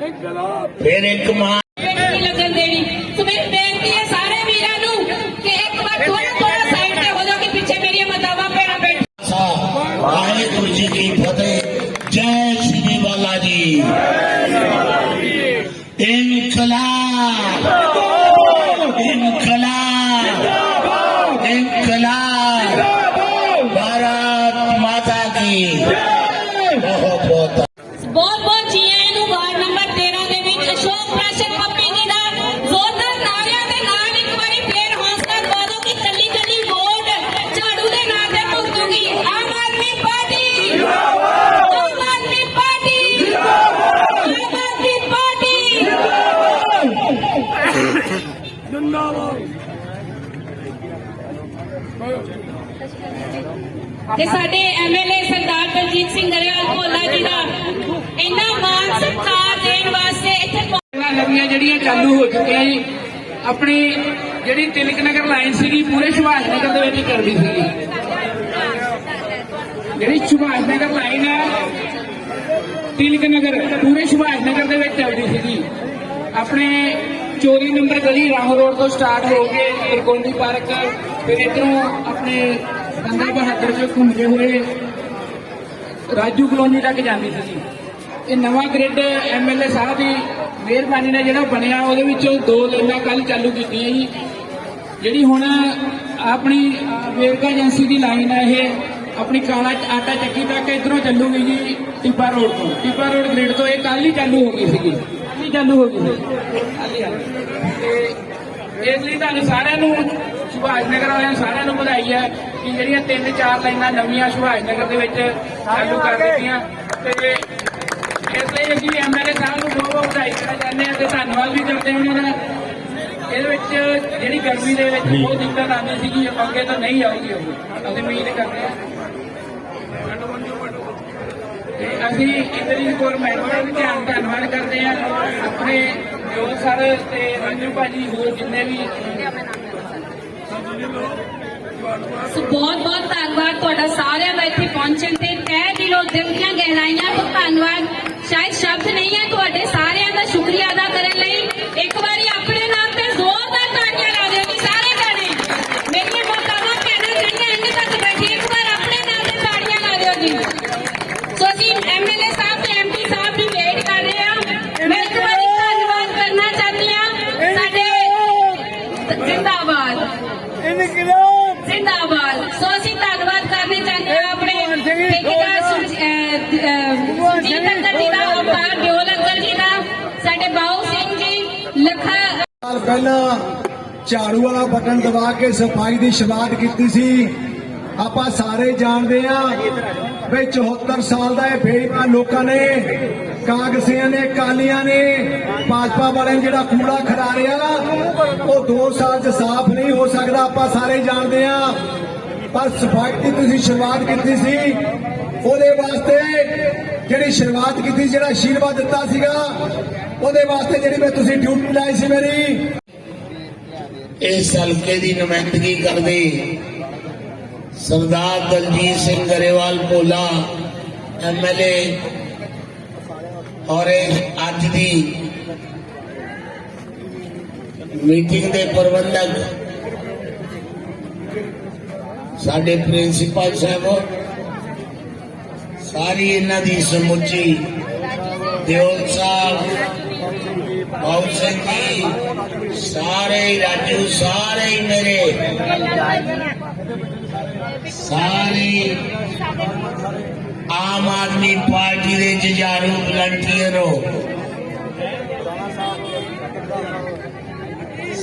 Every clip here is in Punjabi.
ਫਿਰ ਇੱਕ ਮਾਂ ਨਹੀਂ ਲੱਗਣ ਦੇਣੀ। ਸੋ ਮੇਰੀ ਬੇਨਤੀ ਹੈ ਸਾਰੇ ਵੀਰਾਂ ਨੂੰ ਕਿ ਇੱਕ ਵਾਰ ਥੋੜਾ ਥੋੜਾ ਸਾਈਡ ਤੇ ਹੋ ਜਾਓ ਕਿ ਪਿੱਛੇ ਮੇਰੀਆਂ ਮਤਾਵਾਂ ਪੈਣਾ ਬੈਠ ਵਾਹਿਗੁਰੂ ਜੀ ਕੀ ਫਤਿਹ। ਜੈ ਸ਼੍ਰੀ ਬਾਲਾ ਜੀ। ਤੇ ਸਾਡੇ ਐਮਐਲਏ ਸਰਦਾਰ ਦਲਜੀਤ ਸਿੰਘ ਗਰੇਵਾਲ ਭੋਲਾ ਜੀ ਦਾ ਇੰਨਾ ਮਾਨ ਸਤਿਕਾਰ ਦੇਣ ਵਾਸਤੇ ਇੱਥੇ ਪਹੁੰ- ਟ੍ਰੇਨਾਂ ਜਿਹੜੀਆਂ ਚਾਲੂ ਹੋ ਚੁੱਕੀਆਂ ਜੀ, ਆਪਣੀ ਜਿਹੜੀ ਤਿਲਕ ਨਗਰ ਲਾਈਨ ਸੀਗੀ, ਪੂਰੇ ਸੁਭਾਸ਼ ਨਗਰ ਦੇ ਵਿੱਚ ਚੱਲਦੀ ਸੀਗੀ। ਜਿਹੜੀ ਸੁਭਾਸ਼ ਨਗਰ ਲਾਈਨ ਹੈ ਤਿਲਕ ਨਗਰ, ਪੂਰੇ ਸੁਭਾਸ਼ ਨਗਰ ਦੇ ਵਿੱਚ ਚੱਲਦੀ ਸੀਗੀ। ਆਪਣੇ ਚੋਰੀ ਨੰਬਰ ਗਲੀ ਰਾਹੋਂ ਰੋਡ ਤੋਂ ਸਟਾਰਟ ਹੋ ਕੇ ਇਰਕੋਂਡੀ ਪਾਰਕ, ਫਿਰ ਇਧਰੋਂ ਆਪਣੇ ਗੰਗਾ ਬਹਾਦਰ ਚੋਂ ਘੁੰਮਦੇ ਹੋਏ ਰਾਜੂ ਕਲੋਨੀ ਤੱਕ ਜਾਂਦੀ ਸੀ ਇਹ ਨਵਾਂ ਗ੍ਰਿਡ ਐਮਐਲਏ ਸਾਹਿਬ ਦੀ ਮਿਹਰਬਾਨੀ ਨਾਲ ਜਿਹੜਾ ਬਣਿਆ ਉਹਦੇ ਵਿੱਚੋਂ ਦੋ ਲੇਨਾਂ ਕੱਲ ਚਾਲੂ ਕੀਤੀਆਂ ਜੀ। ਜਿਹੜੀ ਹੁਣ ਆਪਣੀ ਅਹ, ਵੇਰਕਾ ਏਜੰਸੀ ਦੀ ਲਾਈਨ ਹੈ ਇਹ ਆਪਣੀ ਕਾਲਾ ਆਟਾ ਚੱਕੀ ਤੱਕ ਇਧਰੋਂ ਚੱਲੂਗੀ ਜੀ ਟਿੱਬਾ ਰੋਡ ਤੋਂ। ਟਿੱਬਾ ਰੋਡ ਗ੍ਰਿਡ ਤੋਂ ਇਹ ਕੱਲ ਹੀ ਚਾਲੂ ਹੋ ਗਈ ਸੀਗੀ। ਕੱਲ ਹੀ ਚਾਲੂ ਹੋ ਗਈ ਸੀ। ਤੇ ਇਸ ਲਈ ਤੁਹਾਨੂੰ ਸਾਰਿਆਂ ਨੂੰ ਸੁਭਾਸ਼ ਨਗਰ ਵਾਲਿਆਂ ਸਾਰਿਆਂ ਨੂੰ ਵਧਾਈ ਹੈ ਕਿ ਜਿਹੜੀਆਂ ਤਿੰਨ ਚਾਰ ਲਾਈਨਾਂ ਨਵੀਆਂ ਸੁਭਾਸ਼ ਨਗਰ ਦੇ ਵਿੱਚ ਚਾਲੂ ਕਰ ਦਿੱਤੀਆਂ। ਤੇ ਇਸ ਲਈ ਅਸੀਂ ਐਮਐਲਏ ਸਾਹਿਬ ਨੂੰ ਬਹੁਤ ਵਧਾਈ ਦੇਣਾ ਚਾਹੁੰਦੇ ਹਾਂ ਤੇ ਧੰਨਵਾਦ ਵੀ ਕਰਦੇ ਹਾਂ ਉਹਨਾਂ ਦਾ। ਇਹਦੇ ਵਿੱਚ ਜਿਹੜੀ ਗਰਮੀ ਦੇ ਵਿੱਚ ਬਹੁਤ ਦਿੱਕਤ ਆਉਂਦੀ ਸੀਗੀ ਉਹ ਅੱਗੇ ਤੋਂ ਨਹੀਂ ਆਊਗੀ ਉਹ। ਅਸੀਂ ਉਮੀਦ ਕਰਦੇ ਹਾਂ। ਅਸੀਂ ਇਤਨੀ ਕੋਲ ਮੈਂਬਰਾਂ ਦਾ ਵੀ ਧਿਆਨ ਧੰਨਵਾਦ ਕਰਦੇ ਹਾਂ। ਆਪਣੇ ਜੋ ਸਰ ਤੇ ਰੰਜੂ ਭਾਜੀ ਹੋਰ ਜਿੰਨੇ ਵੀ ਸੋ ਬਹੁਤ ਬਹੁਤ ਧੰਨਵਾਦ ਤੁਹਾਡਾ ਸਾਰਿਆਂ ਦਾ ਇੱਥੇ ਪਹੁੰਚਣ ਤੇ। ਤਹਿ ਦਿਲੋਂ ਦਿਲ ਦੀਆਂ ਗਹਿਰਾਈਆਂ ਤੋਂ ਧੰਨਵਾਦ। ਸ਼ਾਇਦ ਸ਼ਬਦ ਨਹੀਂ ਹੈ ਤੁਹਾਡੇ ਸਾਰਿਆਂ ਦਾ ਸ਼ੁਕਰੀਆ ਅਦਾ ਕਰਨ ਲਈ। ਸਾਲ ਪਹਿਲਾਂ ਝਾੜੂ ਵਾਲਾ ਬਟਨ ਦਬਾ ਕੇ ਸਫ਼ਾਈ ਦੀ ਸ਼ੁਰੂਆਤ ਕੀਤੀ ਸੀ। ਆਪਾਂ ਸਾਰੇ ਜਾਣਦੇ ਆ ਵੀ 74 ਸਾਲ ਦਾ ਇਹ ਬੇਈਮਾਨ ਲੋਕਾਂ ਨੇ, ਕਾਂਗਰਸੀਆਂ ਨੇ ਕਾਲੀਆਂ ਨੇ, ਭਾਜਪਾ ਵਾਲਿਆਂ ਨੇ ਜਿਹੜਾ ਕੂੜਾ ਖਿਲਾਰਿਆ ਉਹ 2 ਸਾਲ ਚ ਸਾਫ਼ ਨਹੀਂ ਹੋ ਸਕਦਾ, ਆਪਾਂ ਸਾਰੇ ਜਾਣਦੇ ਆ ਪਰ ਸਫ਼ਾਈ ਦੀ ਤੁਸੀਂ ਸ਼ੁਰੂਆਤ ਕੀਤੀ ਸੀ, ਉਹਦੇ ਵਾਸਤੇ ਜਿਹੜੀ ਸ਼ੁਰੂਆਤ ਕੀਤੀ, ਜਿਹੜਾ ਆਸ਼ੀਰਵਾਦ ਦਿੱਤਾ ਸੀਗਾ ਉਹਦੇ ਵਾਸਤੇ ਜਿਹੜੀ ਮੈਂ ਤੁਸੀਂ ਡਿਊਟੀ ਲਾਈ ਸੀ ਮੇਰੀ। ਇਸ ਹਲਕੇ ਦੀ ਨੁਮਾਇੰਦਗੀ ਕਰਦੇ? ਸਰਦਾਰ ਦਲਜੀਤ ਸਿੰਘ ਗਰੇਵਾਲ ਭੋਲਾ ਐਮਐਲਏ ਔਰ ਇਹ ਅੱਜ ਦੀ ਮੀਟਿੰਗ ਦੇ ਪ੍ਰਬੰਧਕ ਸਾਡੇ ਪ੍ਰਿੰਸੀਪਲ ਸਾਹਿਬ, ਸਾਰੀ ਇਹਨਾਂ ਦੀ ਸਮੁੱਚੀ ਦਿਓਲ ਸਾਹਿਬ ਬਾਉ ਸਿੰਘ ਜੀ ਸਾਰੇ ਹੀ ਰਾਜੂ ਸਾਰੇ ਹੀ ਮੇਰੇ ਸਾਰੇ ਹੀ ਆਮ ਆਦਮੀ ਪਾਰਟੀ ਦੇ ਜੁਝਾਰੂ ਵਲੰਟੀਅਰ ਹੋ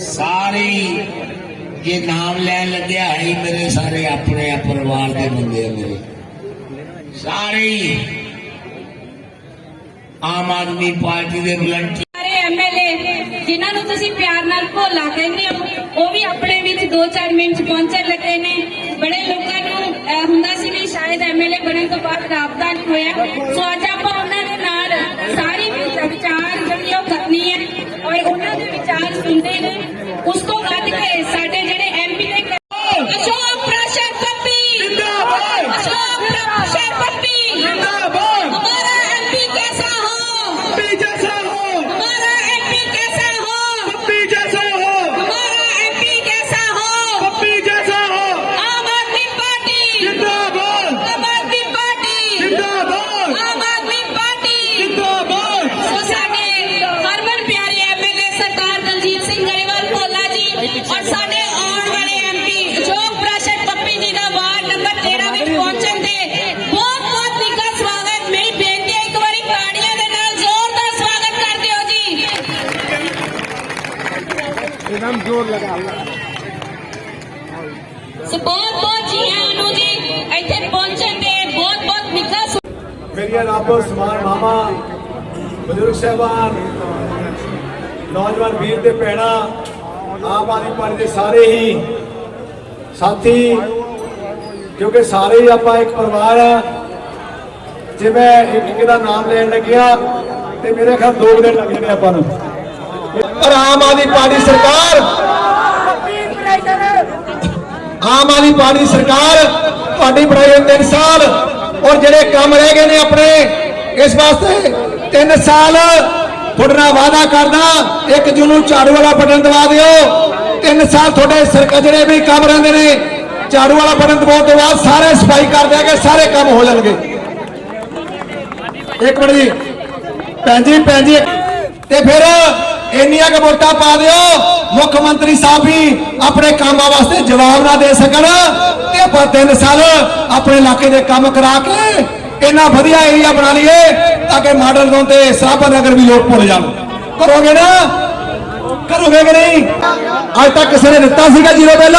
ਸਾਰੇ ਹੀ ਇਹ ਨਾਮ ਲੈਣ ਲੱਗਿਆ ਹੈ ਹੀ ਮੇਰੇ ਸਾਰੇ ਆਪਣੇ ਆ ਪਰਿਵਾਰ ਦੇ ਬੰਦੇ ਆ ਮੇਰੇ ਜਿਨ੍ਹਾਂ ਪਿਆਰ ਨਾਲ ਭੋਲਾ ਕਹਿੰਦੇ ਹਾਂ। ਉਹ ਵੀ ਆਪਣੇ ਵਿੱਚ 2-4 ਮਿੰਟ ਪਹੁੰਚਣ ਲੱਗੇ ਨੇ। ਬੜੇ ਲੋਕਾਂ ਨੂੰ ਹੁੰਦਾ ਸੀ ਵੀ ਸ਼ਾਇਦ ਐਮਐਲਏ ਬਣਨ ਤੋਂ ਬਾਅਦ ਰਾਬਤਾ ਨਹੀਂ ਹੋਇਆ। ਸੋ ਅੱਜ ਸੋ ਬਹੁਤ ਬਹੁਤ ਜੀ ਆਇਆਂ ਨੂੰ ਜੀ, ਇੱਥੇ ਪਹੁੰਚਣ ਦੇ ਬਹੁਤ ਬਹੁਤ ਨਿੱਘਾ ਮੇਰੀਆਂ ਰੱਬ ਸਮਾਨ ਮਾਮਾ, ਬਜ਼ੁਰਗ ਸਾਹਿਬਾਨ, ਨੌਜਵਾਨ ਵੀਰ ਤੇ ਭੈਣਾਂ ਆਮ ਆਦਮੀ ਪਾਰਟੀ ਦੇ ਸਾਰੇ ਹੀ ਸਾਥੀ, ਕਿਉਂਕਿ ਸਾਰੇ ਹੀ ਆਪਾਂ ਇੱਕ ਪਰਿਵਾਰ ਆ, ਜੇ ਮੈਂ ਇੱਕ ਇੱਕ ਦਾ ਨਾਮ ਲੈਣ ਲੱਗਿਆ, ਤੇ ਮੇਰੇ ਖਿਆਲ ਦੋ ਕੁ ਦਿਨ ਲੱਗ ਜਾਣੇ ਆਪਾਂ ਨੂੰ। ਪਰ ਆਮ ਆਦਮੀ ਪਾਰਟੀ ਸਰਕਾਰ ਆਮ ਆਦਮੀ ਪਾਰਟੀ ਸਰਕਾਰ ਤੁਹਾਡੀ ਬਣਾਈ ਹੋਈ 3 ਸਾਲ ਔਰ ਜਿਹੜੇ ਕੰਮ ਰਹਿ ਗਏ ਨੇ ਆਪਣੇ, ਇਸ ਵਾਸਤੇ 3 ਸਾਲ ਤੁਹਾਡੇ ਨਾਲ ਵਾਅਦਾ ਕਰਦਾ, ਇੱਕ ਜੂਨ ਨੂੰ ਝਾੜੂ ਵਾਲਾ ਬਟਨ ਦਬਾ ਦਿਓ। 3 ਸਾਲ ਤੁਹਾਡੇ ਸਰਕਾਰ ਜਿਹੜੇ ਵੀ ਕੰਮ ਰਹਿੰਦੇ ਨੇ, ਝਾੜੂ ਵਾਲਾ ਬਟਨ ਦਬਾਉਣ ਤੋਂ ਬਾਅਦ ਸਾਰੇ ਸਫ਼ਾਈ ਕਰ ਦਿਆਂਗੇ ਸਾਰੇ ਕੰਮ ਹੋ ਜਾਣਗੇ। ਇੱਕ ਮਿੰਟ ਜੀ। ਭੈਣ ਜੀ ਭੈਣ ਜੀ, ਤੇ ਫਿਰ ਇੰਨੀਆਂ ਕੁ ਵੋਟਾਂ ਪਾ ਦਿਓ, ਮੁੱਖ ਮੰਤਰੀ ਸਾਹਿਬ ਵੀ ਆਪਣੇ ਕੰਮਾਂ ਵਾਸਤੇ ਜਵਾਬ ਨਾ ਦੇ ਸਕਣ ਤੇ ਆਪਾਂ ਤਿੰਨ ਸਾਲ ਆਪਣੇ ਇਲਾਕੇ ਦੇ ਕੰਮ ਕਰਾ ਕੇ ਇੰਨਾ ਵਧੀਆ ਏਰੀਆ ਬਣਾ ਲਈਏ ਤਾਂ ਕਿ ਮਾਡਲ ਜ਼ੋਨ ਤੇ ਸਰਾਭਾ ਨਗਰ ਵੀ ਲੋਕ ਭੁੱਲ ਜਾਣ। ਕਰੋਗੇ ਨਾ? ਕਰੋਗੇ ਕਿ ਨਹੀਂ? ਅੱਜ ਤੱਕ ਕਿਸੇ ਨੇ ਦਿੱਤਾ ਸੀਗਾ ਜ਼ੀਰੋ ਬਿੱਲ?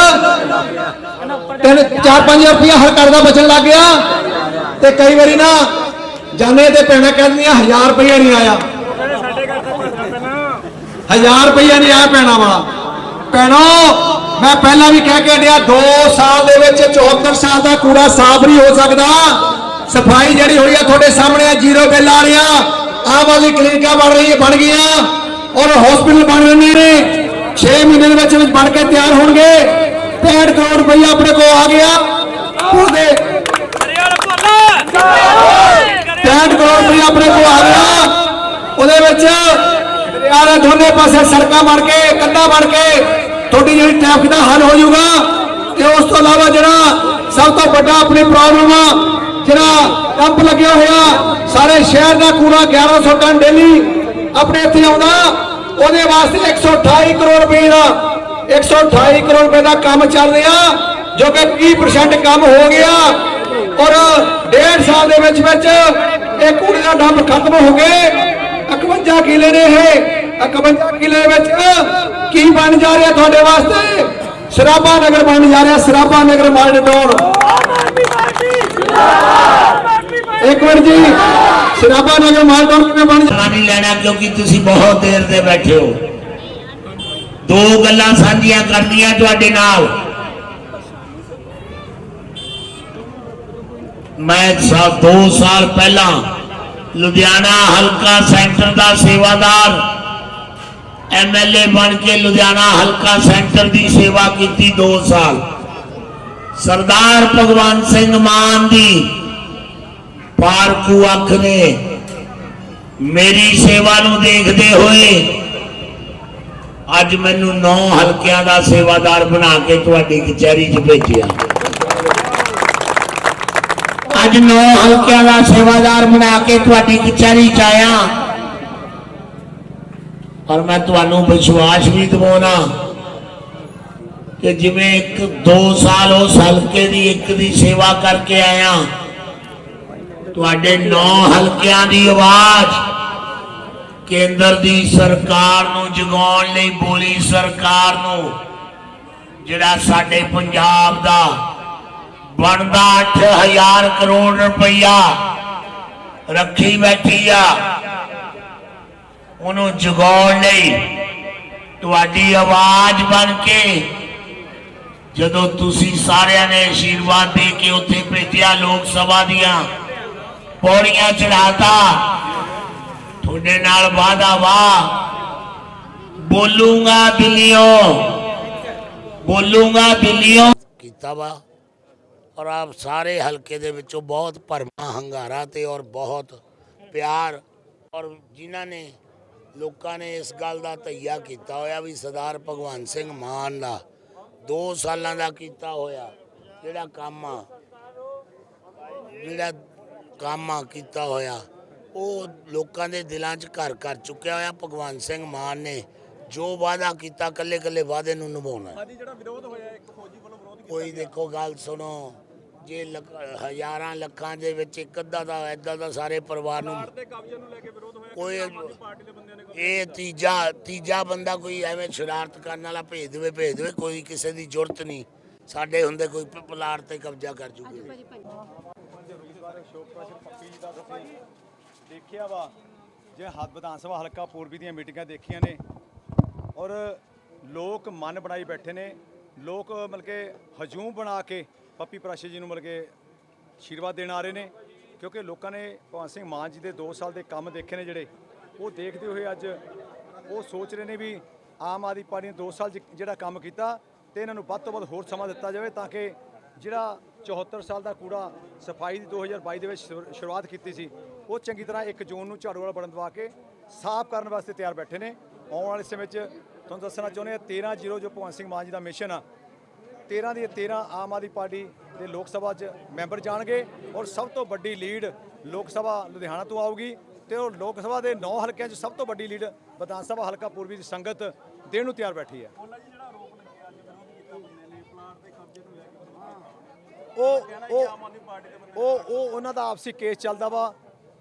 ਤਿੰਨ 4-5 ਰੁਪਇਆ ਹਰ ਘਰ ਦਾ ਬਚਣ ਲੱਗ ਗਿਆ। ਤੇ ਕਈ ਵਾਰੀ ਨਾ ਜਾਣੇ ਤੇ ਪੈਣਾ ਕਹਿੰਦੀਆਂ 1000 ਰੁਪਇਆ ਨਹੀਂ ਆਇਆ। ਹਜ਼ਾਰ ਰੁਪਈਆ ਨਹੀਂ ਆਇਆ ਪੈਣਾ ਵਾਲਾ। ਪੈਣੋ, ਮੈਂ ਪਹਿਲਾਂ ਵੀ ਕਹਿ ਕੇ ਹਟਿਆ 2 ਸਾਲ ਦੇ ਵਿੱਚ 74 ਸਾਲ ਦਾ ਕੂੜਾ ਸਾਫ਼ ਨਹੀਂ ਹੋ ਸਕਦਾ। ਸਫ਼ਾਈ ਜਿਹੜੀ ਹੋਈ ਆ ਤੁਹਾਡੇ ਸਾਹਮਣੇ ਆ, ਜ਼ੀਰੋ ਬਿੱਲ ਆ ਰਿਹਾ ਆਹ ਵਾਲੀ ਕਲੀਨਿਕਾਂ ਬਣ ਰਹੀ ਬਣ ਗਈਆਂ। ਔਰ ਹਸਪੀਟਲ ਬਣ ਰਹੇ ਨੇ। 6 ਮਹੀਨੇ ਦੇ ਵਿੱਚ ਵਿੱਚ ਬਣ ਕੇ ਤਿਆਰ ਹੋਣਗੇ। 65 ਕਰੋੜ ਰੁਪਈਆ ਆਪਣੇ ਕੋਲ ਆ ਗਿਆ। ਉਹਦੇ 65 ਕਰੋੜ ਰੁਪਈਆ ਆਪਣੇ ਕੋਲ ਆ ਗਿਆ। ਉਹਦੇ ਵਿੱਚ ਯਾਰ ਦੋਨੇ ਪਾਸੇ ਸੜਕਾਂ ਬਣ ਕੇ, ਕੰਧਾਂ ਬਣ ਕੇ, ਤੁਹਾਡੀ ਜਿਹੜੀ ਟ੍ਰੈਫਿਕ ਦਾ ਹੱਲ ਹੋ ਜਾਊਗਾ। ਤੇ ਉਸ ਤੋਂ ਇਲਾਵਾ ਜਿਹੜਾ ਸਭ ਤੋਂ ਵੱਡਾ ਆਪਣੀ ਪ੍ਰੋਬਲਮ ਆ, ਜਿਹੜਾ ਪੰਪ ਲੱਗਿਆ ਹੋਇਆ, ਸਾਰੇ ਸ਼ਹਿਰ ਦਾ ਕੂੜਾ 1100 ਟਨ ਡੇਲੀ ਆਪਣੇ ਇੱਥੇ ਆਉਂਦਾ। ਉਹਦੇ ਵਾਸਤੇ 128 ਕਰੋੜ ਰੁਪਏ ਦਾ 128 ਕਰੋੜ ਰੁਪਏ ਦਾ ਕੰਮ ਚੱਲ ਰਿਹਾ, ਜੋ ਕਿ 30% ਕੰਮ ਹੋ ਗਿਆ। ਔਰ ਡੇਢ ਸਾਲ ਦੇ ਵਿੱਚ ਵਿੱਚ ਇਹ ਕੂੜੇ ਦਾ ਡੰਪ ਖਤਮ ਹੋ ਗਏ। 51 ਕਿਲੇ ਨੇ ਇਹ। 51 ਕਿਲੇ ਵਿੱਚ ਕੀ ਬਣ ਜਾ ਰਿਹਾ ਤੁਹਾਡੇ ਵਾਸਤੇ ਸਰਾਭਾ ਨਗਰ ਬਣ ਜਾ ਰਿਹਾ ਸਰਾਭਾ ਨਗਰ ਮਾਲਡੋਰ ਇੱਕ ਮਿੰਟ ਜੀ ਸਰਾਭਾ ਨਗਰ ਮਾਲਡੋਰ ਕਿਵੇਂ ਬਣ ਜਾ- ਸਮਾਂ ਨਹੀਂ ਲੈਣਾ ਕਿਉਂਕਿ ਤੁਸੀਂ ਬਹੁਤ ਦੇਰ ਦੇ ਬੈਠੇ ਹੋ ਦੋ ਗੱਲਾਂ ਸਾਂਝੀਆਂ ਕਰਨੀਆਂ ਤੁਹਾਡੇ ਨਾਲ ਮੈਂ ਸਾ 2 ਸਾਲ ਪਹਿਲਾਂ ਲੁਧਿਆਣਾ ਹਲਕਾ ਸੈਂਟਰ ਦਾ ਸੇਵਾਦਾਰ ਐਮਐਲਏ ਬਣ ਕੇ ਲੁਧਿਆਣਾ ਹਲਕਾ ਸੈਂਟਰ ਦੀ ਸੇਵਾ ਕੀਤੀ 2 ਸਾਲ। ਸਰਦਾਰ ਭਗਵੰਤ ਸਿੰਘ ਮਾਨ ਦੀ ਪਾਰਕੂ ਅੱਖ ਨੇ ਮੇਰੀ ਸੇਵਾ ਨੂੰ ਦੇਖਦੇ ਹੋਏ ਅੱਜ ਮੈਨੂੰ 9 ਹਲਕਿਆਂ ਦਾ ਸੇਵਾਦਾਰ ਬਣਾ ਕੇ ਤੁਹਾਡੀ ਕਚਹਿਰੀ 'ਚ ਭੇਜਿਆ। ਅੱਜ 9 ਹਲਕਿਆਂ ਦਾ ਸੇਵਾਦਾਰ ਬਣਾ ਕੇ ਤੁਹਾਡੀ ਕਚਹਿਰੀ 'ਚ ਆਇਆ। ਔਰ ਮੈਂ ਤੁਹਾਨੂੰ ਵਿਸ਼ਵਾਸ ਵੀ ਦਿਵਾਉਣਾ ਕਿ ਜਿਵੇਂ ਇੱਕ 2 ਸਾਲ ਉਸ ਹਲਕੇ ਦੀ ਇੱਕ ਦੀ ਸੇਵਾ ਕਰਕੇ ਆਇਆ, ਤੁਹਾਡੇ 9 ਹਲਕਿਆਂ ਦੀ ਆਵਾਜ਼ ਕੇਂਦਰ ਦੀ ਸਰਕਾਰ ਨੂੰ ਜਗਾਉਣ ਲਈ ਬੋਲੀ ਸਰਕਾਰ ਨੂੰ, ਜਿਹੜਾ ਸਾਡੇ ਪੰਜਾਬ ਦਾ ਬਣਦਾ 8000 ਕਰੋੜ ਰੁਪਈਆ ਰੱਖੀ ਬੈਠੀ ਆ। ਉਹਨੂੰ ਜਗਾਉਣ ਲਈ ਤੁਹਾਡੀ ਆਵਾਜ਼ ਬਣ ਕੇ ਜਦੋਂ ਤੁਸੀਂ ਸਾਰਿਆਂ ਨੇ ਆਸ਼ੀਰਵਾਦ ਦੇ ਕੇ ਉੱਥੇ ਭੇਜਿਆ ਲੋਕ ਸਭਾ ਦੀਆਂ, ਪੌੜੀਆਂ ਚੜਾਤਾ ਤੁਹਾਡੇ ਨਾਲ ਵਾਦਾ ਵਾ ਬੋਲੂੰਗਾ ਦਿੱਲੀੋਂ ਬੋਲੂੰਗਾ ਦਿੱਲੀੋਂ ਕੀਤਾ ਵਾ ਔਰ ਆਪ ਸਾਰੇ ਹਲਕੇ ਦੇ ਵਿੱਚੋਂ ਬਹੁਤ ਭਰਮਾ, ਹੰਗਾਰਾ ਤੇ ਔਰ ਬਹੁਤ ਪਿਆਰ ਔਰ ਜਿਨ੍ਹਾਂ ਨੇ ਲੋਕਾਂ ਨੇ ਇਸ ਗੱਲ ਦਾ ਧਈਆ ਕੀਤਾ ਹੋਇਆ ਵੀ ਸਰਦਾਰ ਭਗਵੰਤ ਸਿੰਘ ਮਾਨ ਦਾ 2 ਸਾਲਾਂ ਦਾ ਕੀਤਾ ਹੋਇਆ ਜਿਹੜਾ ਕੰਮ ਆ ਜਿਹੜਾ ਕੰਮ ਆ ਕੀਤਾ ਹੋਇਆ ਉਹ ਲੋਕਾਂ ਦੇ ਦਿਲਾਂ 'ਚ ਘਰ ਕਰ ਚੁੱਕਿਆ ਹੋਇਆ। ਭਗਵੰਤ ਸਿੰਘ ਮਾਨ ਨੇ ਜੋ ਵਾਅਦਾ ਕੀਤਾ ਕੱਲੇ ਕੱਲੇ ਵਾਅਦੇ ਨੂੰ ਨਿਭਾਉਣਾ। ਸਾਡੀ ਜਿਹੜਾ ਵਿਰੋਧ ਹੋਇਆ ਇੱਕ ਫੌਜੀ ਵੱਲੋਂ ਵਿਰੋਧ ਕੀਤਾ ਕੋਈ ਦੇਖੋ ਗੱਲ ਸੁਣੋ। ਜੇ ਲੱਖ- ਹਜ਼ਾਰਾਂ ਲੱਖਾਂ ਦੇ ਵਿੱਚ ਇੱਕ ਅੱਧਾ ਦਾ ਐਦਾਂ ਦਾ ਸਾਰੇ ਪਰਿਵਾਰ ਨੂੰ ਤੇ ਕਬਜ਼ੇ ਨੂੰ ਲੈ ਕੇ ਵਿਰੋਧ ਹੋਇਆ ਕੋਈ ਪਾਰਟੀ ਦੇ ਬੰਦਿਆਂ ਨੇ ਇਹ ਤੀਜਾ ਤੀਜਾ ਬੰਦਾ ਕੋਈ ਐਵੇਂ ਸ਼ਰਾਰਤ ਕਰਨ ਵਾਲਾ ਭੇਜ ਦੇਵੇ ਭੇਜ ਦੇਵੇ ਕੋਈ ਕਿਸੇ ਦੀ ਜ਼ਰੂਰਤ ਨਹੀਂ। ਸਾਡੇ ਹੁੰਦੇ ਕੋਈ ਪ- ਪਲਾਟ ਤੇ ਕਬਜ਼ਾ ਕਰ ਜੂਗੇ। ਬਾਰੇ ਸ਼ੋਕ ਪ੍ਰਸ਼ਨ ਪੱਪੀ ਜੀ ਦਾ ਤੁਸੀਂ ਦੇਖਿਆ ਵਾ ਜੇ ਹੱਦ ਵਿਧਾਨ ਸਭਾ ਹਲਕਾ ਪੂਰਬੀ ਦੀਆਂ ਮੀਟਿੰਗਾਂ ਦੇਖੀਆਂ ਨੇ ਔਰ ਲੋਕ ਮਨ ਬਣਾਈ ਬੈਠੇ ਨੇ ਲੋਕ ਮਤਲਬ ਕਿ ਹਜੂਮ ਬਣਾ ਕੇ ਪੱਪੀ ਪ੍ਰਾਸ਼ੇ ਜੀ ਨੂੰ ਮਤਲਬ ਕਿ ਆਸ਼ੀਰਵਾਦ ਦੇਣ ਆ ਰਹੇ ਨੇ, ਕਿਉਂਕਿ ਲੋਕਾਂ ਨੇ ਭਗਵੰਤ ਸਿੰਘ ਮਾਨ ਜੀ ਦੇ 2 ਸਾਲ ਦੇ ਕੰਮ ਦੇਖੇ ਨੇ ਜਿਹੜੇ, ਉਹ ਦੇਖਦੇ ਹੋਏ ਅੱਜ ਉਹ ਸੋਚ ਰਹੇ ਨੇ ਵੀ ਆਮ ਆਦਮੀ ਪਾਰਟੀ ਨੇ 2 ਸਾਲ 'ਚ ਜਿਹੜਾ ਕੰਮ ਕੀਤਾ ਤੇ ਇਹਨਾਂ ਨੂੰ ਵੱਧ ਤੋਂ ਵੱਧ ਹੋਰ ਸਮਾਂ ਦਿੱਤਾ ਜਾਵੇ ਤਾਂ ਕਿ ਜਿਹੜਾ 74 ਸਾਲ ਦਾ ਕੂੜਾ ਸਫ਼ਾਈ ਦੀ 2022 ਦੇ ਵਿੱਚ ਸ਼ੁਰੂ- ਸ਼ੁਰੂਆਤ ਕੀਤੀ ਸੀ, ਉਹ ਚੰਗੀ ਤਰ੍ਹਾਂ 1 ਜੂਨ ਨੂੰ ਝਾੜੂ ਵਾਲਾ ਬਟਨ ਦਵਾ ਕੇ ਸਾਫ਼ ਕਰਨ ਵਾਸਤੇ ਤਿਆਰ ਬੈਠੇ ਨੇ। ਆਉਣ ਵਾਲੇ ਸਮੇਂ 'ਚ ਤੁਹਾਨੂੰ ਦੱਸਣਾ ਚਾਹੁੰਦੇ ਆ 13 ਜ਼ੀਰੋ ਜੋ ਭਗਵੰਤ ਸਿੰਘ ਮਾਨ ਜੀ ਦਾ ਮਿਸ਼ਨ ਆ 13 ਦੀ 13 ਆਮ ਆਦਮੀ ਪਾਰਟੀ ਦੇ ਲੋਕ ਸਭਾ 'ਚ ਮੈਂਬਰ ਜਾਣਗੇ ਔਰ ਸਭ ਤੋਂ ਵੱਡੀ ਲੀਡ ਲੋਕ ਸਭਾ ਲੁਧਿਆਣਾ ਤੋਂ ਆਊਗੀ ਤੇ ਉਹ ਲੋਕ ਸਭਾ ਦੇ 9 ਹਲਕਿਆਂ 'ਚ ਸਭ ਤੋਂ ਵੱਡੀ ਲੀਡ ਵਿਧਾਨ ਸਭਾ ਹਲਕਾ ਪੂਰਬੀ ਦੀ ਸੰਗਤ ਦੇਣ ਨੂੰ ਤਿਆਰ ਬੈਠੀ ਹੈ। ਉਹ ਉਹ ਉਹ ਉਹ ਉਹਨਾਂ ਦਾ ਆਪਸੀ ਕੇਸ ਚੱਲਦਾ ਵਾ।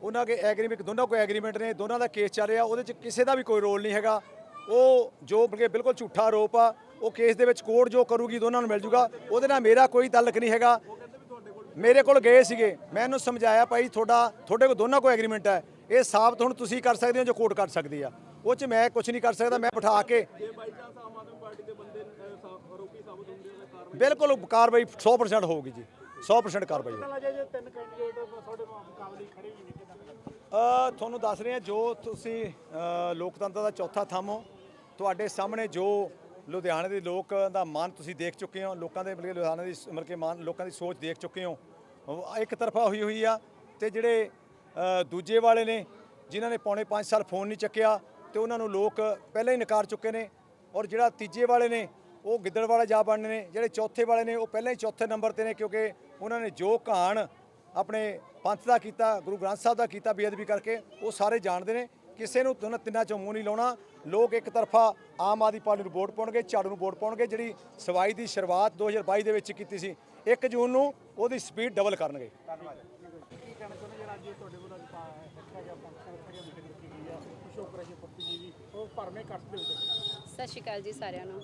ਉਹਨਾਂ ਕੇ ਐਗਰੀਮੈਂਟ ਦੋਨਾਂ ਕੋਈ ਐਗਰੀਮੈਂਟ ਨੇ ਦੋਨਾਂ ਦਾ ਕੇਸ ਚੱਲ ਰਿਹਾ। ਉਹਦੇ ਚ ਕਿਸੇ ਦਾ ਵੀ ਕੋਈ ਰੋਲ ਨਹੀਂ ਹੈਗਾ। ਉਹ ਜੋ ਬਲਕਿ ਬਿਲਕੁਲ ਝੂਠਾ ਆਰੋਪ ਆ। ਉਹ ਕੇਸ ਦੇ ਵਿੱਚ ਕੋਰਟ ਜੋ ਕਰੂਗੀ ਦੋਨਾਂ ਨੂੰ ਮਿਲ ਜੂਗਾ। ਉਹਦੇ ਨਾਲ ਮੇਰਾ ਕੋਈ ਤਾਲੁਕ ਨਹੀਂ ਹੈਗਾ। ਮੇਰੇ ਕੋਲ ਗਏ ਸੀਗੇ। ਮੈਂ ਇਹਨੂੰ ਸਮਝਾਇਆ, ਭਾਈ, ਤੁਹਾਡਾ, ਤੁਹਾਡੇ ਕੋਲ ਦੋਨਾਂ ਕੋਲ ਐਗਰੀਮੈਂਟ ਹੈ। ਇਹ ਸਾਬਤ ਹੁਣ ਤੁਸੀਂ ਕਰ ਸਕਦੇ ਹੋ ਜੋ ਕੋਰਟ ਕਰ ਸਕਦੀ ਆ। ਉਹ ਚ ਮੈਂ ਕੁਝ ਨਹੀਂ ਕਰ ਸਕਦਾ, ਮੈਂ ਬਿਠਾ ਕੇ ਬਿਲਕੁਲ ਕਾਰਵਾਈ 100% ਹੋਊਗੀ ਜੀ। 100% ਕਾਰਵਾਈ ਤੁਹਾਨੂੰ ਦੱਸ ਰਹੇ ਹਾਂ ਜੋ ਤੁਸੀਂ ਲੋਕਤੰਤਰ ਦਾ ਚੌਥਾ ਥੰਮ ਹੋ। ਤੁਹਾਡੇ ਸਾਹਮਣੇ ਜੋ ਲੁਧਿਆਣੇ ਦੇ ਲੋਕ ਦਾ ਮਨ ਤੁਸੀਂ ਦੇਖ ਚੁੱਕੇ ਹੋ, ਲੋਕਾਂ ਦੇ ਮਤਲਬ ਕਿ ਲੁਧਿਆਣੇ ਦੀ ਮਤਲਬ ਕਿ ਮਨ ਲੋਕਾਂ ਦੀ ਸੋਚ ਦੇਖ ਚੁੱਕੇ ਹੋ। ਇੱਕ ਤਰਫਾ ਹੋਈ ਹੋਈ ਆ ਤੇ ਜਿਹੜੇ ਦੂਜੇ ਵਾਲੇ ਨੇ ਜਿਨ੍ਹਾਂ ਨੇ ਪੌਣੇ 5 ਸਾਲ ਫੋਨ ਨਹੀਂ ਚੱਕਿਆ ਤੇ ਉਹਨਾਂ ਨੂੰ ਲੋਕ ਪਹਿਲਾਂ ਹੀ ਨਕਾਰ ਚੁੱਕੇ ਨੇ ਔਰ ਜਿਹੜਾ ਤੀਜੇ ਵਾਲੇ ਨੇ ਉਹ ਗਿੱਦੜ ਵਾਲੇ ਜਾ ਬਣਨੇ ਨੇ, ਜਿਹੜੇ ਚੌਥੇ ਵਾਲੇ ਨੇ ਉਹ ਪਹਿਲਾਂ ਹੀ ਚੌਥੇ ਨੰਬਰ ਤੇ ਨੇ ਕਿਉਂਕਿ ਉਹਨਾਂ ਨੇ ਜੋ ਕਹਾਣ ਆਪਣੇ ਪੰਥ ਦਾ ਕੀਤਾ, ਗੁਰੂ ਗ੍ਰੰਥ ਸਾਹਿਬ ਦਾ ਕੀਤਾ, ਬੇਅਦਬੀ ਕਰਕੇ ਉਹ ਸਾਰੇ ਜਾਣਦੇ ਨੇ। ਕਿਸੇ ਨੂੰ ਦੋਨਾਂ ਤਿੰਨਾਂ ਚੋਂ ਮੂੰਹ ਨਹੀਂ ਲਾਉਣਾ। ਲੋਕ ਇੱਕ ਤਰਫਾ ਆਮ ਆਦਮੀ ਪਾਰਟੀ ਨੂੰ ਵੋਟ ਪਾਉਣਗੇ, ਝਾੜੂ ਨੂੰ ਵੋਟ ਪਾਉਣਗੇ, ਜਿਹੜੀ ਸਵਾਈ ਦੀ ਸ਼ੁਰੂਆਤ 2022 ਦੇ ਵਿੱਚ ਕੀਤੀ ਸੀ। 1 ਜੂਨ ਨੂੰ ਉਹਦੀ ਸਪੀਡ ਡਬਲ ਕਰਨਗੇ। ਸਤਿ ਸ਼੍ਰੀ ਅਕਾਲ ਜੀ ਸਾਰਿਆਂ ਨੂੰ।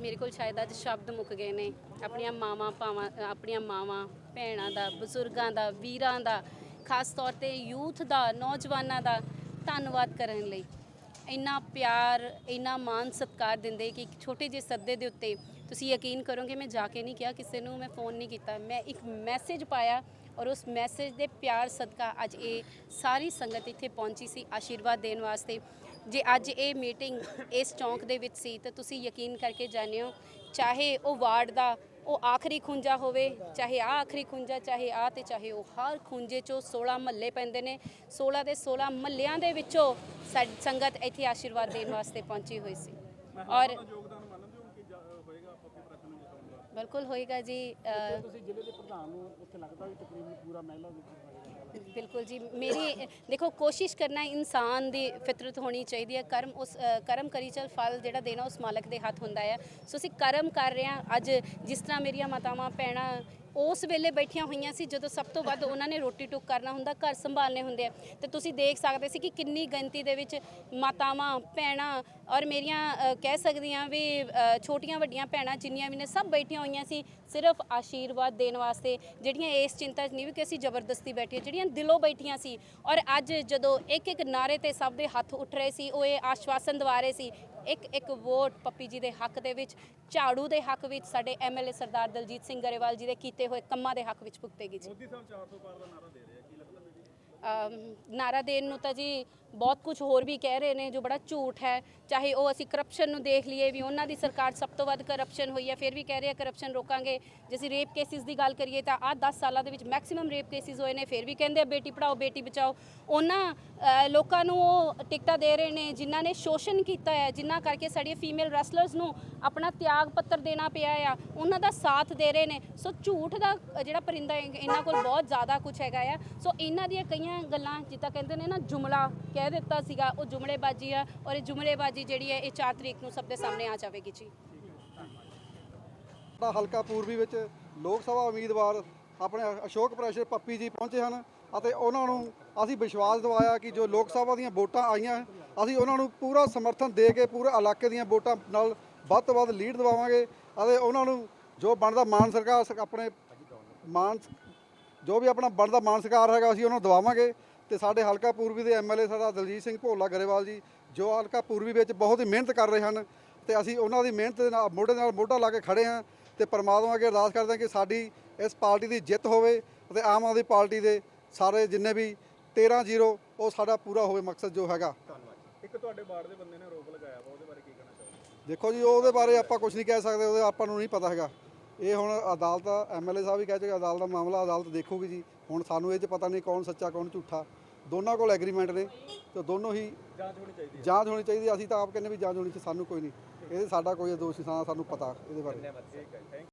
ਮੇਰੇ ਕੋਲ ਸ਼ਾਇਦ ਅੱਜ ਸ਼ਬਦ ਮੁੱਕ ਗਏ ਨੇ। ਆਪਣੀਆਂ ਮਾਵਾਂ, ਭਾਵਾਂ ਆਪਣੀਆਂ ਮਾਵਾਂ, ਭੈਣਾਂ ਦਾ, ਬਜ਼ੁਰਗਾਂ ਦਾ, ਵੀਰਾਂ ਦਾ ਖਾਸ ਤੌਰ ਤੇ ਯੂਥ ਦਾ, ਨੌਜਵਾਨਾਂ ਦਾ ਧੰਨਵਾਦ ਕਰਨ ਲਈ। ਇੰਨਾ ਪਿਆਰ, ਇੰਨਾ ਮਾਣ ਸਤਿਕਾਰ ਦਿੰਦੇ ਕਿ ਇੱਕ ਛੋਟੇ ਜਿਹੇ ਸੱਦੇ ਦੇ ਉੱਤੇ ਤੁਸੀਂ ਯਕੀਨ ਕਰੋਗੇ, ਮੈਂ ਜਾ ਕੇ ਨਹੀਂ ਕਿਹਾ, ਕਿਸੇ ਨੂੰ ਮੈਂ ਫੋਨ ਨਹੀਂ ਕੀਤਾ। ਮੈਂ ਇੱਕ ਮੈਸੇਜ ਪਾਇਆ ਔਰ ਉਸ ਮੈਸੇਜ ਦੇ ਪਿਆਰ ਸਦਕਾ ਅੱਜ ਇਹ ਸਾਰੀ ਸੰਗਤ ਇੱਥੇ ਪਹੁੰਚੀ ਸੀ ਆਸ਼ੀਰਵਾਦ ਦੇਣ ਵਾਸਤੇ। ਜੇ ਅੱਜ ਇਹ ਮੀਟਿੰਗ ਇਸ ਚੌਂਕ ਦੇ ਵਿੱਚ ਸੀ ਤਾਂ ਤੁਸੀਂ ਯਕੀਨ ਕਰਕੇ ਜਾਣਿਓ, ਚਾਹੇ ਉਹ ਵਾਰਡ ਦਾ ਉਹ ਆਖਰੀ ਖੁੰਝਾ ਹੋਵੇ ਚਾਹੇ ਆ ਆਖਰੀ ਖੁੰਝਾ ਚਾਹੇ ਆ ਤੇ ਚਾਹੇ ਉਹ ਹਰ ਖੁੰਝੇ ਚੋਂ 16 ਮਹੱਲੇ ਪੈਂਦੇ ਨੇ। 16 ਦੇ 16 ਮਹੱਲਿਆਂ ਦੇ ਵਿੱਚੋਂ ਸਾਡੀ ਸੰਗਤ ਇੱਥੇ ਆਸ਼ੀਰਵਾਦ ਦੇਣ ਵਾਸਤੇ ਪਹੁੰਚੀ ਹੋਈ ਸੀ। ਔਰ ਬਿਲਕੁਲ ਹੋਏਗਾ ਜੀ ਤੁਸੀਂ ਜ਼ਿਲ੍ਹੇ ਦੇ ਪ੍ਰਧਾਨ ਨੂੰ ਇੱਥੇ ਲੱਗਦਾ ਵੀ ਤਕਰੀਬਨ ਪੂਰਾ ਮਹਿਲਾ ਵਿੱਚ ਬਿਲਕੁਲ ਜੀ ਮੇਰੀ ਦੇਖੋ ਕੋਸ਼ਿਸ਼ ਕਰਨਾ ਇਨਸਾਨ ਦੀ ਫਿਤਰਤ ਹੋਣੀ ਚਾਹੀਦੀ ਹੈ ਕਰਮ ਉਸ ਅ, ਕਰਮ ਕਰੀ ਚਲ ਫਲ ਜਿਹੜਾ ਦੇਣਾ ਉਸ ਮਾਲਕ ਦੇ ਹੱਥ ਹੁੰਦਾ ਹੈ। ਸੋ ਅਸੀਂ ਕਰਮ ਕਰ ਰਹੇ ਹਾਂ ਅੱਜ ਜਿਸ ਤਰ੍ਹਾਂ ਮੇਰੀਆਂ ਮਾਤਾਵਾਂ ਭੈਣਾਂ ਉਸ ਵੇਲੇ ਬੈਠੀਆਂ ਹੋਈਆਂ ਸੀ ਜਦੋਂ ਸਭ ਤੋਂ ਵੱਧ ਉਹਨਾਂ ਨੇ ਰੋਟੀ ਟੁੱਕ ਕਰਨਾ ਹੁੰਦਾ ਘਰ ਸੰਭਾਲਨੇ ਹੁੰਦੇ ਆ। ਤੇ ਤੁਸੀਂ ਦੇਖ ਸਕਦੇ ਸੀ ਕਿ ਕਿੰਨੀ ਗਿਣਤੀ ਦੇ ਵਿੱਚ ਮਾਤਾਵਾਂ ਭੈਣਾਂ ਔਰ ਮੇਰੀਆਂ ਅ, ਕਹਿ ਸਕਦੀਆਂ ਵੀ ਛੋਟੀਆਂ ਵੱਡੀਆਂ ਭੈਣਾਂ ਜਿੰਨੀਆਂ ਵੀ ਨੇ ਸਭ ਬੈਠੀਆਂ ਹੋਈਆਂ ਸੀ ਸਿਰਫ ਆਸ਼ੀਰਵਾਦ ਦੇਣ ਵਾਸਤੇ ਜਿਹੜੀਆਂ ਇਸ ਚਿੰਤਾ 'ਚ ਨਹੀਂ ਵੀ ਕਿ ਅਸੀਂ ਜ਼ਬਰਦਸਤੀ ਬੈਠੀਆਂ ਜਿਹੜੀਆਂ ਦਿਲੋਂ ਬੈਠੀਆਂ ਸੀ। ਔਰ ਅੱਜ ਜਦੋਂ ਇੱਕ ਇੱਕ ਨਾਰੇ ਤੇ ਸਭ ਦੇ ਹੱਥ ਉੱਠ ਰਹੇ ਸੀ ਉਹ ਇਹ ਆਸ਼ਵਾਸਨ ਦਿਵਾ ਰਹੇ ਸੀ ਇੱਕ ਇੱਕ ਵੋਟ ਪੱਪੀ ਜੀ ਦੇ ਹੱਕ ਦੇ ਵਿੱਚ ਝਾੜੂ ਦੇ ਹੱਕ ਵਿੱਚ ਸਾਡੇ ਐਮਐਲਏ ਸਰਦਾਰ ਦਲਜੀਤ ਸਿੰਘ ਗਰੇਵਾਲ ਜੀ ਦੇ ਕੀਤੇ ਹੋਏ ਕੰਮਾਂ ਦੇ ਹੱਕ ਵਿੱਚ ਭੁਗਤੇਗੀ ਜੀ। ਮੋਦੀ ਸਾਹਿਬ 400 ਪਾਰ ਦਾ ਨਾਰਾ ਦੇ ਰਹੇ ਆ ਕੀ ਲੱਗਦਾ? ਨਾਰਾ ਦੇਣ ਨੂੰ ਤਾਂ ਜੀ ਬਹੁਤ ਕੁਝ ਹੋਰ ਵੀ ਕਹਿ ਰਹੇ ਨੇ ਜੋ ਬੜਾ ਝੂਠ ਹੈ। ਚਾਹੇ ਉਹ ਅਸੀਂ ਕਰਪਸ਼ਨ ਨੂੰ ਦੇਖ ਲਈਏ ਵੀ ਉਹਨਾਂ ਦੀ ਸਰਕਾਰ ਸਭ ਤੋਂ ਵੱਧ ਕਰਪਸ਼ਨ ਹੋਈ ਹੈ, ਫਿਰ ਵੀ ਕਹਿ ਰਹੇ ਆ ਕਰਪਸ਼ਨ ਰੋਕਾਂਗੇ। ਜੇ ਅਸੀਂ ਰੇਪ ਕੇਸਿਸ ਦੀ ਗੱਲ ਕਰੀਏ ਤਾਂ ਆਹ 10 ਸਾਲਾਂ ਦੇ ਵਿੱਚ ਮੈਕਸਿਮਮ ਰੇਪ ਕੇਸਿਸ ਹੋਏ ਨੇ, ਫਿਰ ਵੀ ਕਹਿੰਦੇ ਆ ਬੇਟੀ ਪੜਾਓ ਬੇਟੀ ਬਚਾਓ। ਉਹਨਾਂ ਲੋਕਾਂ ਨੂੰ ਉਹ ਟਿਕਟਾਂ ਦੇ ਰਹੇ ਨੇ, ਜਿਨ੍ਹਾਂ ਨੇ ਸ਼ੋਸ਼ਣ ਕੀਤਾ ਹੈ, ਜਿਨ੍ਹਾਂ ਕਰਕੇ ਸਾਡੀਆਂ ਫੀਮੇਲ ਰੈਸਲਰਸ ਨੂੰ ਆਪਣਾ ਤਿਆਗ ਪੱਤਰ ਦੇਣਾ ਪਿਆ ਆ, ਉਹਨਾਂ ਦਾ ਸਾਥ ਦੇ ਰਹੇ ਨੇ। ਸੋ ਝੂਠ ਦਾ, ਜਿਹੜਾ ਪਰਿੰਦਾ ਇਹਨਾਂ ਕੋਲ ਬਹੁਤ ਜ਼ਿਆਦਾ ਕੁਝ ਹੈਗਾ ਆ। ਸੋ ਇਹਨਾਂ ਦੀਆਂ ਕਈਆਂ ਗੱਲਾਂ, ਜਿੱਦਾਂ ਕਹਿੰਦੇ ਨੇ ਨਾ, ਜੁਮਲਾ ਕਹਿ ਕਹਿ ਦਿੱਤਾ ਸੀਗਾ, ਉਹ ਜੁਮਲੇਬਾਜ਼ੀ ਆ ਔਰ ਇਹ ਜੁਮਲੇਬਾਜ਼ੀ ਜਿਹੜੀ ਹੈ, ਇਹ 4 ਤਰੀਕ ਨੂੰ ਸਭ ਦੇ ਸਾਹਮਣੇ ਆ ਜਾਵੇਗੀ ਜੀ। ਦਾ ਹਲਕਾ ਪੂਰਬੀ ਵਿੱਚ ਲੋਕ ਸਭਾ ਉਮੀਦਵਾਰ ਆਪਣੇ ਅਸ਼ੋਕ ਪ੍ਰੈਸ਼ਰ ਪੱਪੀ ਜੀ ਪਹੁੰਚੇ ਹਨ ਅਤੇ ਉਹਨਾਂ ਨੂੰ ਅਸੀਂ ਵਿਸ਼ਵਾਸ ਦਿਵਾਇਆ ਕਿ ਜੋ ਲੋਕ ਸਭਾ ਦੀਆਂ ਵੋਟਾਂ ਆਈਆਂ, ਅਸੀਂ ਉਹਨਾਂ ਨੂੰ ਪੂਰਾ ਸਮਰਥਨ ਦੇ ਕੇ ਪੂਰੇ ਇਲਾਕੇ ਦੀਆਂ ਵੋਟਾਂ ਨਾਲ ਵੱਧ ਤੋਂ ਵੱਧ ਲੀਡ ਦਿਵਾਵਾਂਗੇ ਅਤੇ ਉਹਨਾਂ ਨੂੰ ਜੋ ਬਣਦਾ ਮਾਨ ਸਰਕਾਰ, ਆਪਣੇ ਮਾਨ, ਜੋ ਵੀ ਆਪਣਾ ਬਣਦਾ ਮਾਨ ਸਰਕਾਰ ਹੈਗਾ, ਅਸੀਂ ਉਹਨਾਂ ਨੂੰ ਦਵਾਵਾਂਗੇ। ਤੇ ਸਾਡੇ ਹਲਕਾ ਪੂਰਬੀ ਦੇ ਐਮਐਲਏ ਸਾਡਾ ਦਲਜੀਤ ਸਿੰਘ ਭੋਲਾ ਗਰੇਵਾਲ ਜੀ ਜੋ ਹਲਕਾ ਪੂਰਬੀ ਵਿੱਚ ਬਹੁਤ ਹੀ ਮਿਹਨਤ ਕਰ ਰਹੇ ਹਨ ਤੇ ਅਸੀਂ ਉਹਨਾਂ ਦੀ ਮਿਹਨਤ ਦੇ ਨਾਲ ਮੋਢੇ ਨਾਲ ਮੋਢਾ ਲਾ ਕੇ ਖੜੇ ਹਾਂ ਤੇ ਪਰਮਾਤਮਾ ਅੱਗੇ ਅਰਦਾਸ ਕਰਦੇ ਹਾਂ ਕਿ ਸਾਡੀ ਇਸ ਪਾਰਟੀ ਦੀ ਜਿੱਤ ਹੋਵੇ ਅਤੇ ਆਮ ਆਦਮੀ ਪਾਰਟੀ ਦੇ ਸਾਰੇ ਜਿੰਨੇ ਵੀ 13-0 ਉਹ ਸਾਡਾ ਪੂਰਾ ਹੋਵੇ ਮਕਸਦ ਜੋ ਹੈਗਾ। ਇੱਕ ਤੁਹਾਡੇ ਬਾੜ ਦੇ ਬੰਦੇ ਨੇ ਆਰੋਪ ਲਗਾਇਆ ਵਾ ਉਹਦੇ ਬਾਰੇ ਕੀ ਕਹਿਣਾ ਚਾਹੋਗੇ? ਦੇਖੋ ਜੀ ਉਹਦੇ ਬਾਰੇ ਆਪਾਂ ਕੁਝ ਨਹੀਂ ਕਹਿ ਸਕਦੇ ਉਹਦੇ ਆਪਾਂ ਨੂੰ ਨਹੀਂ ਪਤਾ ਹੈਗਾ। ਇਹ ਹੁਣ ਅਦਾਲਤ ਐਮਐਲਏ ਸਾਹਿਬ ਵੀ ਕਹਿ ਚੁੱਕੇ ਅਦਾਲਤ ਦਾ ਮਾਮਲਾ ਅਦਾਲਤ ਦੇਖੂਗੀ ਜੀ। ਹੁਣ ਸਾਨੂੰ ਇਹ 'ਚ ਪਤਾ ਨਹੀਂ ਕੌਣ ਸੱਚਾ ਕੌਣ ਝੂਠਾ। ਦੋਨਾਂ ਕੋਲ ਐਗਰੀਮੈਂਟ ਨੇ ਤੇ ਦੋਨੋਂ ਹੀ ਜਾਂਚ ਹੋਣੀ ਚਾਹੀਦੀ ਜਾਂਚ ਹੋਣੀ ਚਾਹੀਦੀ ਹੈ। ਅਸੀਂ ਤਾਂ ਆਪ ਕਹਿੰਦੇ ਵੀ ਜਾਂਚ ਹੋਣੀ ਚਾਹੀਦੀ ਸਾਨੂੰ ਕੋਈ ਨਹੀਂ। ਇਹ ਸਾਡਾ ਕੋਈ ਦੋਸ਼ ਨਹੀਂ ਸਾਨੂੰ ਪਤਾ ਇਹਦੇ ਬਾਰੇ। ਹੈ ਠੀਕ ਹੈ ਥੈਂਕ